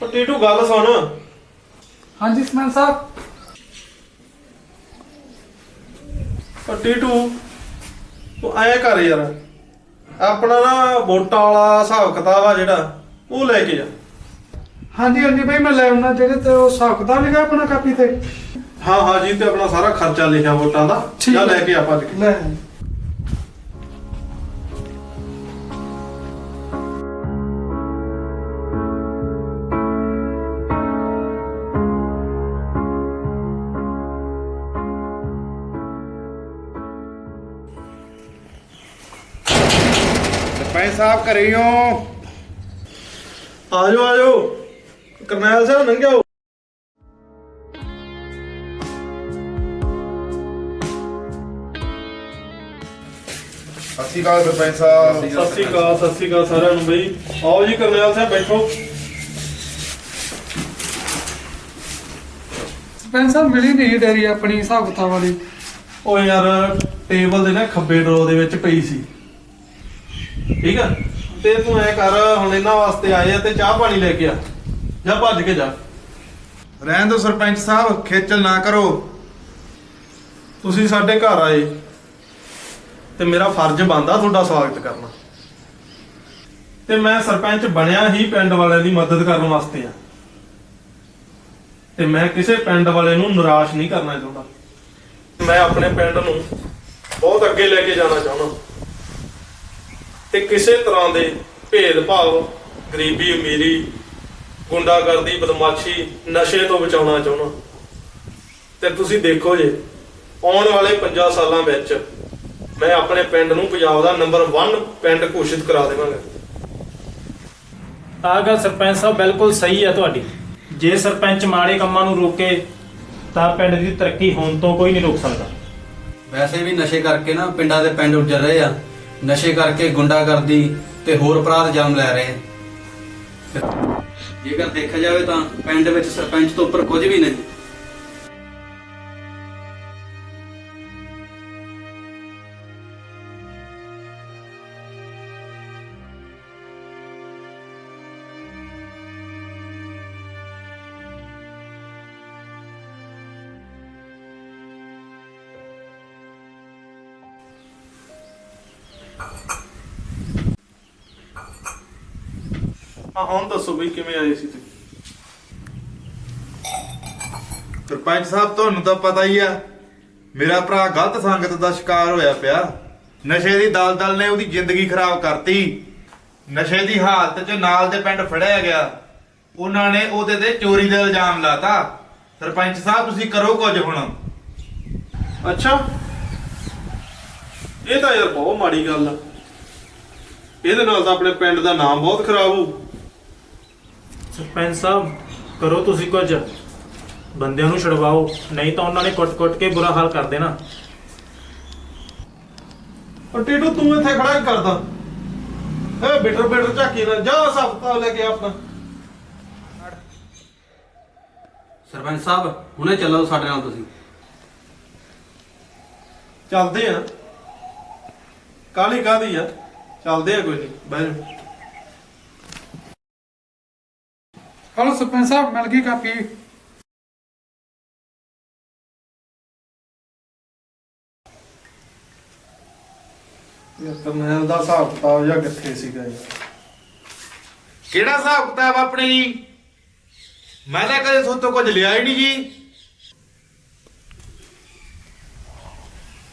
ਉਹ ਟੀਟੂ ਗੱਲ ਸੁਣ ਹਾਂਜੀ ਸਰਪੰਚ ਸਾਹਿਬ ਉਹ ਟੀਟੂ ਤੂੰ ਐ ਕਰ ਯਾਰ ਆਪਣਾ ਨਾ ਵੋਟਾਂ ਵਾਲਾ ਹਿਸਾਬ ਕਿਤਾਬ ਆ ਜਿਹੜਾ ਉਹ ਲੈ ਕੇ ਜਾ। ਹਾਂਜੀ ਹਾਂਜੀ ਭਾਈ ਮੈਂ ਲੈ ਆਉਣਾ ਜਿਹੜੇ ਤੇ ਉਹ ਹਿਸਾਬ ਕਿਤਾਬ ਲਿਖਿਆ ਆਪਣਾ ਕਾਪੀ ਤੇ। ਹਾਂ ਹਾਂ ਜੀ ਤੇ ਆਪਣਾ ਸਾਰਾ ਖਰਚਾ ਲਿਖਿਆ ਵੋਟਾਂ ਦਾ ਠੀਕ ਜਾ ਹੈ। ਲੈ ਕੇ ਆ ਭੱਜ ਕੇ ਲੈ ਸਰਪੰਚ ਸਾਹਿਬ ਘਰੇ ਹੋ ਆਜੋ ਆਜੋ। ਕਰਨੈਲ ਸਾਹਿਬ ਲੰਘਿਓ ਸਤਿ ਸ਼੍ਰੀ ਅਕਾਲ ਸਰਪੰਚ ਸਾਹਿਬ। ਸਤਿ ਸ੍ਰੀ ਅਕਾਲ ਸਤਿ ਸ੍ਰੀ ਅਕਾਲ ਸਾਰਿਆਂ ਨੂੰ ਬਈ। ਆਓ ਜੀ ਕਰਨੈਲ ਸਾਹਿਬ ਬੈਠੋ। ਸਰਪੰਚ ਸਾਹਿਬ ਮਿਲੀ ਨਹੀਂ ਡੈਰੀ ਆਪਣੀ ਹਿਸਾਬ ਕਿਤਾਬ ਵਾਲੀ ਉਹ ਯਾਰ ਟੇਬਲ ਦੇ ਨਾ ਖੱਬੇ ਡਰੋ ਦੇ ਵਿੱਚ ਪਈ ਸੀ। ਠੀਕ ਆ? ਤੇ ਤੂੰ ਐ ਕਰ, ਹੁਣ ਇਹਨਾਂ ਵਾਸਤੇ ਆਏ ਆ ਤੇ ਚਾਹ ਪਾਣੀ ਲੈ ਕੇ ਆ। ਜਾ ਭੱਜ ਕੇ ਜਾ। ਰਹਿਣ ਦਿਓ ਸਰਪੰਚ ਸਾਹਿਬ, ਖੇਚਲ ਨਾ ਕਰੋ। ਤੁਸੀਂ ਸਾਡੇ ਘਰ ਆਏ ਤੇ ਮੇਰਾ ਫਰਜ਼ ਬਣਦਾ ਤੁਹਾਡਾ ਸਵਾਗਤ ਕਰਨਾ। ਤੇ ਮੈਂ ਸਰਪੰਚ ਬਣਿਆ ਹੀ ਪਿੰਡ ਵਾਲਿਆਂ ਦੀ ਮਦਦ ਕਰਨ ਵਾਸਤੇ ਆ। ਤੇ ਮੈਂ ਕਿਸੇ ਪਿੰਡ ਵਾਲੇ ਨੂੰ ਨਿਰਾਸ਼ ਨਹੀਂ ਕਰਨਾ ਚਾਹੁੰਦਾ। ਮੈਂ ਆਪਣੇ ਪਿੰਡ ਨੂੰ ਬਹੁਤ ਅੱਗੇ ਲੈ ਕੇ ਜਾਣਾ ਚਾਹੁੰਦਾ। ਤੇ ਕਿਸੇ ਤਰ੍ਹਾਂ ਦੇ ਭੇਦਭਾਵ ਗਰੀਬੀ ਅਮੀਰੀ ਗੁੰਡਾਗਰਦੀ ਬਦਮਾਸ਼ੀ ਨਸ਼ੇ ਤੋਂ ਬਚਾਉਣਾ ਚਾਹੁੰਦਾ। ਤੇ ਤੁਸੀਂ ਦੇਖੋ ਜੇ ਆਉਣ ਵਾਲੇ 50 ਸਾਲਾਂ ਵਿੱਚ ਮੈਂ ਆਪਣੇ ਪਿੰਡ ਨੂੰ ਪੰਜਾਬ ਦਾ ਨੰਬਰ 1 ਪਿੰਡ ਘੋਸ਼ਿਤ ਕਰਾ ਦੇਵਾਂਗਾ। ਆਹ ਗੱਲ ਸਰਪੰਚ ਸਾਹਿਬ ਬਿਲਕੁਲ ਸਹੀ ਹੈ ਤੁਹਾਡੀ। ਜੇ ਸਰਪੰਚ ਮਾੜੇ ਕੰਮਾਂ ਨੂੰ ਰੋਕੇ ਤਾਂ ਪਿੰਡ ਦੀ ਤਰੱਕੀ ਹੋਣ ਤੋਂ ਕੋਈ ਨਹੀਂ ਰੋਕ ਸਕਦਾ। ਵੈਸੇ ਵੀ ਨਸ਼ੇ ਕਰਕੇ ਨਾ ਪਿੰਡਾਂ ਦੇ ਪਿੰਡ ਉੱਜੜ ਰਹੇ ਆ। ਨਸ਼ੇ ਕਰਕੇ ਗੁੰਡਾਗਰਦੀ ਤੇ ਹੋਰ ਅਪਰਾਧ ਜਨਮ ਲੈ ਰਹੇ ਜੇਕਰ ਦੇਖਿਆ ਜਾਵੇ ਤਾਂ ਪਿੰਡ ਵਿੱਚ ਸਰਪੰਚ ਤੋਂ ਉੱਪਰ ਕੁਝ ਵੀ ਨਹੀਂ। ਹਾਂ ਹੁਣ ਦੱਸੋ ਬਈ ਕਿਵੇਂ ਆਏ ਸੀ ਤੁਸੀਂ? ਸਰਪੰਚ ਸਾਹਿਬ ਤੁਹਾਨੂੰ ਤਾਂ ਪਤਾ ਹੀ ਆ ਮੇਰਾ ਭਰਾ ਗਲਤ ਸੰਗਤ ਦਾ ਸ਼ਿਕਾਰ ਹੋਇਆ ਪਿਆ। ਨਸ਼ੇ ਦੀ ਦਲਦਲ ਨੇ ਉਹਦੀ ਜ਼ਿੰਦਗੀ ਖਰਾਬ ਕਰਤੀ। ਨਸ਼ੇ ਦੀ ਹਾਲਤ 'ਚ ਨਾਲ ਦੇ ਪਿੰਡ ਫੜਿਆ ਗਿਆ। ਉਹਨਾਂ ਨੇ ਉਹਦੇ ਤੇ ਚੋਰੀ ਦਾ ਇਲਜ਼ਾਮ ਲਾਤਾ। ਸਰਪੰਚ ਸਾਹਿਬ ਤੁਸੀਂ ਕਰੋ ਕੁਝ ਹੁਣ। ਅੱਛਾ। ਇਹ ਤਾਂ ਯਾਰ ਬਹੁਤ ਮਾੜੀ ਗੱਲ ਆ। ਇਹਦੇ ਨਾਲ ਤਾਂ ਆਪਣੇ ਪਿੰਡ ਦਾ ਨਾਮ ਬਹੁਤ ਖਰਾਬ ਹੋਊ। ਸਰਪੰਚ ਸਾਹਿਬ ਕਰੋ ਤੁਸੀਂ ਕੁਝ। ਬੰਦਿਆਂ ਨੂੰ ਛਡਵਾਓ ਨਹੀਂ ਤਾਂ ਉਹਨਾਂ ਨੇ ਕੁੱਟ-ਕੁੱਟ ਕੇ ਬੁਰਾ ਹਾਲ ਕਰ ਦੇਣਾ। ਉਹ ਟੀਟੂ ਤੂੰ ਇੱਥੇ ਖੜਾ ਹੀ ਕਰਦਾ? ਏ ਬਿਟਰ ਬਿਟਰ ਝਾਕੀ ਨਾ ਜਾ ਸਫਤਾ ਲੈ ਕੇ ਆਪਣਾ। ਸਰਪੰਚ ਸਾਹਿਬ ਹੁਣੇ ਚੱਲੋ ਸਾਡੇ ਨਾਲ ਤੁਸੀਂ। ਚੱਲਦੇ ਆ। ਕਾਲੀ ਕਾਦੀ ਆ? ਚੱਲਦੇ ਆ ਕੋਈ ਨਹੀਂ ਬਹਿ ਜਾ ਹਲੋ ਸਰਪੰਚ ਸਾਹਿਬ ਮਿਲ ਗਈ ਕਾਪੀ? ਯਾਰ ਕਰਨੈਲ ਦਾ ਹਿਸਾਬ ਕਿਤਾਬ ਜਾਂ ਕਿੱਥੇ ਸੀਗਾ ਯਾਰ ਕਿਹੜਾ ਹਿਸਾਬ ਕਿਤਾਬ ਆਪਣੇ ਜੀ? ਮੈਂ ਤਾਂ ਕਦੇ ਤੁਹਾਡੇ ਕੁਝ ਲਿਆ ਹੀ ਨਹੀਂ ਜੀ।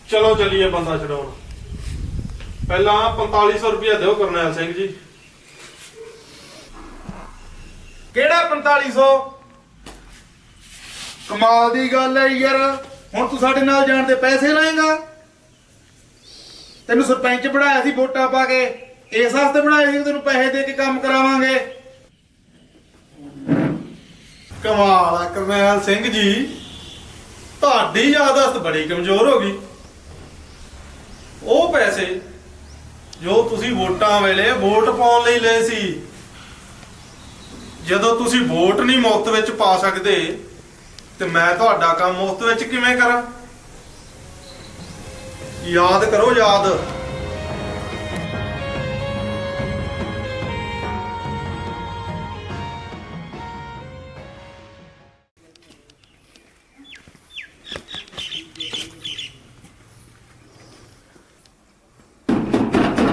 ਚਲੋ ਚੱਲੀਏ ਬੰਦਾ ਛਡਾਉਣ। ਪਹਿਲਾਂ 4500 ਰੁਪਇਆ ਦਿਓ ਕਰਨੈਲ ਸਿੰਘ ਜੀ। ਕਿਹੜਾ 4500 ਕਮਾਲ ਦੀ ਗੱਲ ਹੈ ਯਾਰ। ਹੁਣ ਤੂੰ ਸਾਡੇ ਨਾਲ ਜਾਣ ਦੇ ਪੈਸੇ ਲਾਏਗਾ। ਤੈਨੂੰ ਸਰਪੰਚ ਬਣਾਇਆ ਸੀ ਵੋਟਾਂ ਪਾ ਕੇ। ਇਸ ਵਾਸਤੇ ਬਣਾਇਆ ਸੀ, ਤੈਨੂੰ ਪੈਸੇ ਦੇ ਕੇ ਕੰਮ ਕਰਾਵਾਂਗੇ। ਕਮਾਲ ਆ ਕਰਨੈਲ ਸਿੰਘ ਜੀ। ਤੁਹਾਡੀ ਯਾਦਾਸ਼ਤ ਬੜੀ ਕਮਜ਼ੋਰ ਹੋ ਗਈ। ਉਹ ਪੈਸੇ ਜੋ ਤੁਸੀਂ ਵੋਟਾਂ ਵੇਲੇ ਵੋਟ ਪਾਉਣ ਲਈ ਲਏ ਸੀ ਜਦੋਂ ਤੁਸੀਂ ਵੋਟ ਨਹੀਂ ਮੁਫਤ ਵਿੱਚ ਪਾ ਸਕਦੇ, ਤੇ ਮੈਂ ਤੁਹਾਡਾ ਕੰਮ ਮੁਫਤ ਵਿੱਚ ਕਿਵੇਂ ਕਰਾਂ? ਯਾਦ ਕਰੋ ਯਾਦ।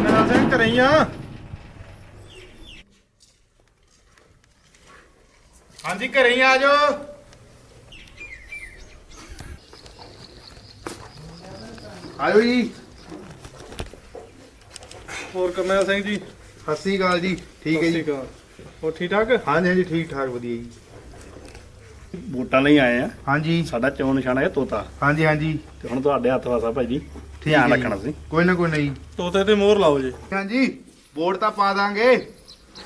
ਮੈਂ ਸਿੰਘ ਘਰੇ ਆ ਹਾਂਜੀ ਘਰੇ ਹੀ ਆ ਜਾਓ। ਆਇਓ ਜੀ। ਹੋਰ ਕਰਨੈਲ ਸਿੰਘ ਜੀ? ਸਤਿ ਸ੍ਰੀ ਅਕਾਲ ਜੀ। ਠੀਕ ਹੈ ਜੀ। ਸਤਿ ਅਕਾਲ। ਹੋਰ ਠੀਕ ਠਾਕ? ਹਾਂਜੀ ਹਾਂਜੀ ਠੀਕ ਠਾਕ ਵਧੀਆ ਜੀ। ਵੋਟਾਂ ਲਈ ਆਏ ਆ। ਹਾਂਜੀ। ਸਾਡਾ ਚੋਣ ਨਿਸ਼ਾਨ ਹੈ ਤੋਤਾ। ਹਾਂਜੀ ਹਾਂਜੀ। ਤੇ ਹੁਣ ਤੁਹਾਡੇ ਹੱਥ ਵਾਸਾ ਭਾਈ ਜੀ ਧਿਆਨ ਹੈ ਜੀ। ਰੱਖਣਾ ਸੀ ਕੋਈ ਨਾ ਕੋਈ ਨਹੀਂ ਤੋਤੇ ਤੇ ਮੋਹਰ ਲਾਓ ਜੀ। ਹਾਂਜੀ ਵੋਟ ਤਾਂ ਪਾ ਦਾਂਗੇ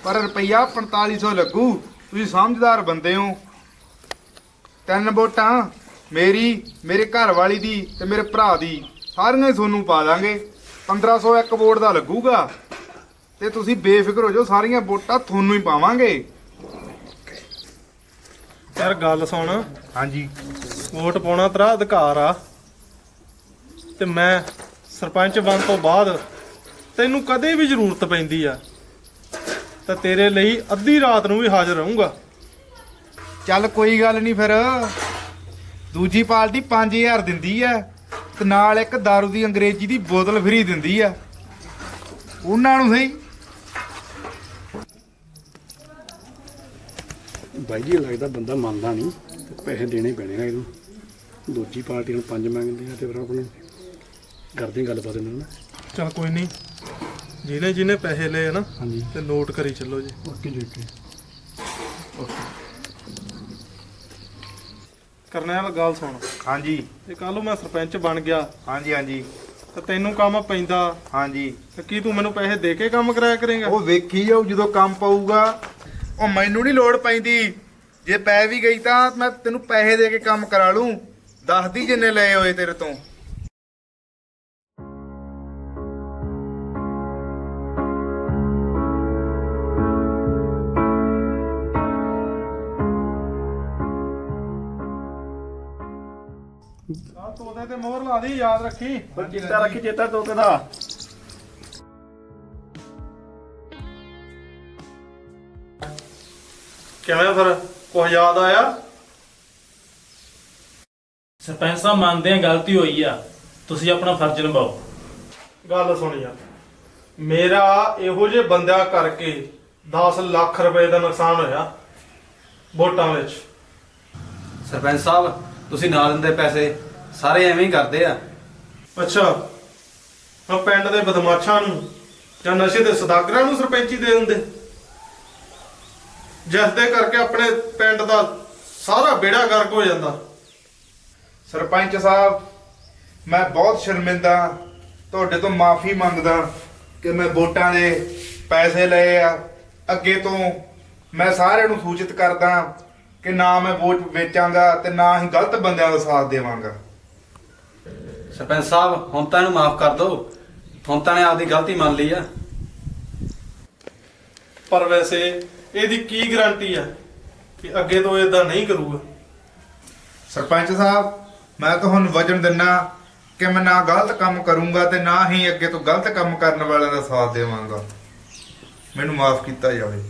ਪਰ ਰੁਪਈਆ 4500 ਲੱਗੂ। ਤੁਸੀਂ ਸਮਝਦਾਰ ਬੰਦੇ ਹੋ। ਤਿੰਨ ਵੋਟਾਂ ਮੇਰੀ ਮੇਰੇ ਘਰ ਵਾਲੀ ਦੀ ਤੇ ਮੇਰੇ ਭਰਾ ਦੀ। ਸਾਰੀਆਂ ਹੀ ਤੁਹਾਨੂੰ ਪਾ ਦਾਂਗੇ। 1500 ਇੱਕ ਵੋਟ ਦਾ ਲੱਗੂਗਾ। ਤੇ ਤੁਸੀਂ ਬੇਫਿਕਰ ਹੋ ਜਾਓ ਸਾਰੀਆਂ ਵੋਟਾਂ ਤੁਹਾਨੂੰ ਹੀ ਪਾਵਾਂਗੇ। ਯਾਰ ਗੱਲ ਸੁਣ। ਹਾਂਜੀ। ਵੋਟ ਪਾਉਣਾ ਤੇਰਾ ਅਧਿਕਾਰ ਆ। ਤੇ ਮੈਂ ਸਰਪੰਚ ਬਣ ਤੋਂ ਬਾਅਦ ਤੈਨੂੰ ਕਦੇ ਵੀ ਜ਼ਰੂਰਤ ਪੈਂਦੀ ਆ। ਤਾਂ ਤੇਰੇ ਲਈ ਅੱਧੀ ਰਾਤ ਨੂੰ ਵੀ ਹਾਜ਼ਰ ਰਹੂੰਗਾ। ਚੱਲ ਕੋਈ ਗੱਲ ਨਹੀਂ ਫਿਰ। ਦੂਜੀ ਪਾਰਟੀ 5000 ਦਿੰਦੀ ਆ ਤੇ ਨਾਲ ਇੱਕ दारू ਦੀ ਅੰਗਰੇਜ਼ੀ ਦੀ ਬੋਤਲ ਫਰੀ ਦਿੰਦੀ ਆ ਉਹਨਾਂ ਨੂੰ ਸਹੀ। ਬਾਈ ਜੀ ਲੱਗਦਾ ਬੰਦਾ ਮੰਨਦਾ ਨਹੀਂ। ਤੇ ਪੈਸੇ ਦੇਣੇ ਪੈਣੇ ਆ ਇਹਨੂੰ। ਦੂਜੀ ਪਾਰਟੀ ਨੂੰ ਪੰਜ ਮੰਗਦੇ ਆ ਤੇ ਫਿਰ ਆਪਣੇ ਕਰਦੇ ਗੱਲਬਾਤ ਇਹਨਾਂ ਨਾਲ। ਚਲ ਕੋਈ ਨਹੀਂ। ਜਿਹਨੇ ਜਿਹਨੇ ਪੈਸੇ ਲਏ ਨਾ ਹਾਂਜੀ। ਤੇ ਨੋਟ ਕਰੀ ਚੱਲੋ ਜੀ। ਓਕੇ ਜੀ ਓਕੇ। ਕਰਨੈਲ ਗੱਲ ਸੁਣ। ਹਾਂਜੀ। ਤੇ ਕੱਲ ਨੂੰ ਮੈਂ ਸਰਪੰਚ ਬਣ ਗਿਆ। ਹਾਂਜੀ ਹਾਂਜੀ। ਤੇ ਤੈਨੂੰ ਕੰਮ ਪੈਂਦਾ। ਹਾਂਜੀ। ਤੇ ਕੀ ਤੂੰ ਮੈਨੂੰ ਪੈਸੇ ਦੇ ਕੇ ਕੰਮ ਕਰਾਇਆ ਕਰੇਗਾ? ਉਹ ਵੇਖੀ ਜਾਊ ਜਦੋਂ ਕੰਮ ਪਊਗਾ। ਉਹ ਮੈਨੂੰ ਨਹੀਂ ਲੋੜ ਪੈਂਦੀ। ਜੇ ਪੈ ਵੀ ਗਈ ਤਾਂ ਮੈਂ ਤੈਨੂੰ ਪੈਸੇ ਦੇ ਕੇ ਕੰਮ ਕਰਾ ਲੂੰ। ਦੱਸਦੀ ਜਿੰਨੇ ਲਏ ਹੋਏ ਤੇਰੇ ਤੋਂ। ਤੋਤੇ ਤੇ ਮੋਹਰ ਲਾ ਦੀ ਯਾਦ ਰੱਖੀ। ਪਰ ਚੇਤਾ ਰੱਖੀ ਚੇਤਾ ਤੋਤੇ ਦਾ। ਕਿਵੇਂ ਫਿਰ? ਕੁਝ ਯਾਦ ਆਇਆ? ਸਰਪੰਚ ਸਾਹਿਬ ਮੰਨਦੇ ਆ ਗਲਤੀ ਹੋਈ ਆ। ਤੁਸੀਂ ਆਪਣਾ ਫਰਜ਼ ਨਿਭਾਓ। ਗੱਲ ਸੁਣ ਯਾਰ ਮੇਰਾ ਇਹੋ ਜਿਹੇ ਬੰਦਿਆਂ ਕਰਕੇ 10 ਲੱਖ ਰੁਪਏ ਦਾ ਨੁਕਸਾਨ ਹੋਇਆ ਵੋਟਾਂ ਵਿੱਚ। ਸਰਪੰਚ ਸਾਹਿਬ ਤੁਸੀਂ ਨਾ ਦਿੰਦੇ ਪੈਸੇ। ਸਾਰੇ ਐਵੇਂ ਹੀ ਕਰਦੇ ਆ। ਅੱਛਾ ਮੈਂ ਪਿੰਡ ਦੇ ਬਦਮਾਸ਼ਾਂ ਨੂੰ ਜਾਂ ਨਸ਼ੇ ਦੇ ਸਦਾਗਰਾਂ ਨੂੰ ਸਰਪੰਚੀ ਦੇ ਦਿੰਦੇ? ਜਿਸ ਦੇ ਕਰਕੇ ਆਪਣੇ ਪਿੰਡ ਦਾ ਸਾਰਾ ਬੇੜਾ ਗਰਕ ਹੋ ਜਾਂਦਾ। ਸਰਪੰਚ ਸਾਹਿਬ ਮੈਂ ਬਹੁਤ ਸ਼ਰਮਿੰਦਾ ਤੁਹਾਡੇ ਤੋਂ ਮਾਫੀ ਮੰਗਦਾ ਕਿ ਮੈਂ ਵੋਟਾਂ ਦੇ ਪੈਸੇ ਲਏ ਆ। ਅੱਗੇ ਤੋਂ ਮੈਂ ਸਾਰਿਆਂ ਨੂੰ ਸੂਚਿਤ ਕਰਦਾ ਕਿ ਨਾ ਮੈਂ ਵੋਟ ਵੇਚਾਂਗਾ ਤੇ ਨਾ ਹੀ ਗਲਤ ਬੰਦਿਆਂ ਦਾ ਸਾਥ ਦੇਵਾਂਗਾ। ਸਰਪੰਚ ਸਾਹਿਬ ਹੁਣ ਤਾਂ ਇਹਨੂੰ ਮਾਫ ਕਰ ਦਿਓ। ਹੁਣ ਤਾਂ ਨੇ ਆਪਦੀ ਗਲਤੀ ਮੰਨ ਲਈ ਆ। ਪਰ ਵੈਸੇ ਇਹਦੀ ਕੀ ਗਾਰੰਟੀ ਆ ਕਿ ਅੱਗੇ ਤੋਂ ਇਦਾਂ ਨਹੀਂ ਕਰੂਗਾ? ਸਰਪੰਚ ਸਾਹਿਬ ਮੈਂ ਤੁਹਾਨੂੰ ਵਚਨ ਦਿੰਨਾ ਕਿ ਮੈਂ ਨਾ ਗਲਤ ਕੰਮ ਕਰੂੰਗਾ ਤੇ ਨਾ ਹੀ ਅੱਗੇ ਤੋਂ ਗਲਤ ਕੰਮ ਕਰਨ ਵਾਲਿਆਂ ਦਾ ਸਾਥ ਦੇਵਾਂਗਾ। ਮੈਨੂੰ ਮਾਫ ਕੀਤਾ ਜਾਵੇ।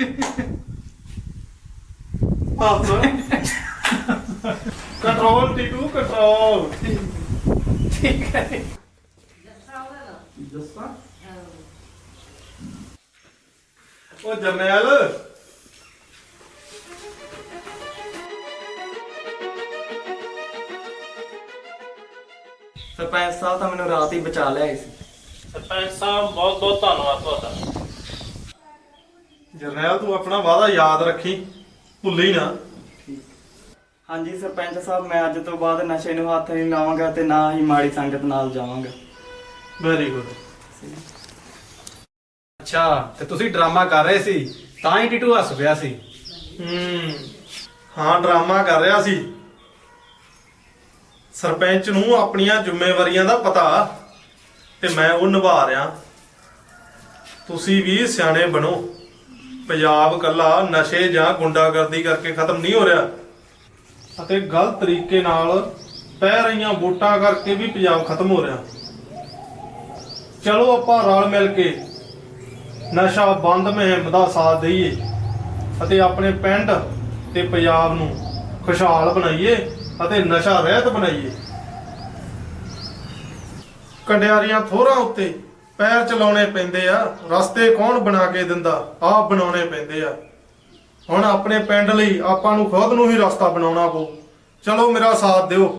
ਕੰਟਰੋਲ ਟੀਟੂ ਕੰਟਰੋਲ ਉਹ ਜਰਨੈਲ। ਸਰਪੰਚ ਸਾਹਿਬ ਤਾਂ ਮੈਨੂੰ ਰਾਤ ਹੀ ਬਚਾ ਲਿਆ ਸੀ। ਸਰਪੰਚ ਸਾਹਿਬ ਬਹੁਤ ਬਹੁਤ ਧੰਨਵਾਦ ਤੁਹਾਡਾ। ਜਰਨੈਲ ਤੂੰ ਆਪਣਾ ਵਾਅਦਾ ਯਾਦ ਰੱਖੀ। ਭੁੱਲੀ ਨਾ। ਹਾਂਜੀ ਸਰਪੰਚ ਸਾਹਿਬ ਮੈਂ ਅੱਜ ਤੋਂ ਬਾਅਦ ਨਸ਼ੇ ਨੂੰ ਹੱਥ ਨਹੀਂ ਲਾਵਾਂਗਾ ਤੇ ਨਾ ਹੀ ਮਾੜੀ ਸੰਗਤ ਨਾਲ ਜਾਵਾਂਗਾ। ਵੈਰੀ ਗੁੱਡ ਅੱਛਾ ਤੇ ਤੁਸੀਂ ਡਰਾਮਾ ਕਰ ਰਹੇ ਸੀ ਤਾਂ ਹੀ ਟੀਟੂ ਹੱਸ ਪਿਆ ਸੀ। ਹੂੰ ਹਾਂ ਡਰਾਮਾ ਕਰ ਰਿਹਾ ਸੀ। ਸਰਪੰਚ ਨੂੰ ਆਪਣੀਆਂ ਜ਼ਿੰਮੇਵਾਰੀਆਂ ਦਾ ਪਤਾ ਤੇ ਮੈਂ ਉਹ ਨਿਭਾ ਰਿਹਾ। ਤੁਸੀਂ ਵੀ ਸਿਆਣੇ ਬਣੋ। ਪੰਜਾਬ ਕੱਲਾ ਨਸ਼ੇ ਜਾਂ ਗੁੰਡਾਗਰਦੀ ਕਰਕੇ ਖਤਮ ਨਹੀਂ ਹੋ ਰਿਹਾ। ਅਤੇ ਗਲਤ ਤਰੀਕੇ ਨਾਲ ਪੈ ਰਹੀਆਂ ਵੋਟਾਂ ਕਰਕੇ ਵੀ ਪੰਜਾਬ ਖਤਮ ਹੋ ਰਿਹਾ। ਚਲੋ ਆਪਾਂ ਰਲ ਮਿਲ ਕੇ ਨਸ਼ਾ ਬੰਦ ਮੁਹਿੰਮ ਦਾ ਸਾਥ ਦਈਏ ਅਤੇ ਆਪਣੇ ਪਿੰਡ ਤੇ ਪੰਜਾਬ ਨੂੰ ਖੁਸ਼ਹਾਲ ਬਣਾਈਏ ਅਤੇ ਨਸ਼ਾ ਰਹਿਤ ਬਣਾਈਏ। ਕੰਡਿਆਰੀਆਂ ਥੋਰਾਂ ਉੱਤੇ ਪੈਰ ਚਲਾਉਣੇ ਪੈਂਦੇ ਆ, ਰਸਤੇ ਕੌਣ ਬਣਾ ਕੇ ਦਿੰਦਾ? ਆਪ ਬਣਾਉਣੇ ਪੈਂਦੇ ਆ। ਹੁਣ ਆਪਣੇ ਪਿੰਡ ਲਈ ਆਪਾਂ ਨੂੰ ਖੁਦ ਨੂੰ ਹੀ ਰਸਤਾ ਬਣਾਉਣਾ ਪਊ। ਚਲੋ ਮੇਰਾ ਸਾਥ ਦਿਓ।